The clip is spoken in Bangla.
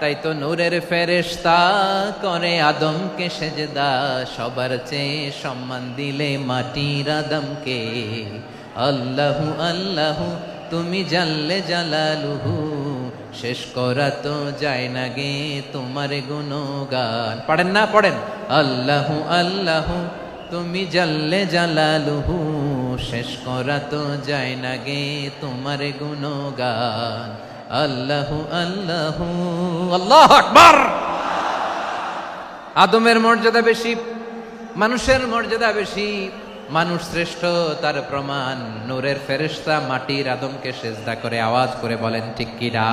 তাই তো নূরের ফেরেশতা করে আদমকে সেজদা, সবার চেয়ে সম্মান দিলে মাটির আদমকে। আল্লাহু আল্লাহু, তুমি জানলে জালালুহু, শেষ করা তো যায় না গে তোমার গুণগান। পড়েন না, পড়েন। আল্লাহু আল্লাহু, তুমি জানলে জালালুহু, শেষ করা তো যায় না গে তোমার গুণগান। আল্লাহু আল্লাহু। আল্লাহ আকবার। আদমের মর্যাদা বেশি, মানুষের মর্যাদা বেশি। মানুষ শ্রেষ্ঠ, তার প্রমাণ। নূরের ফেরেস্তা মাটির আদমকে সেজদা করে আওয়াজ করে বলেন, ঠিক কিরা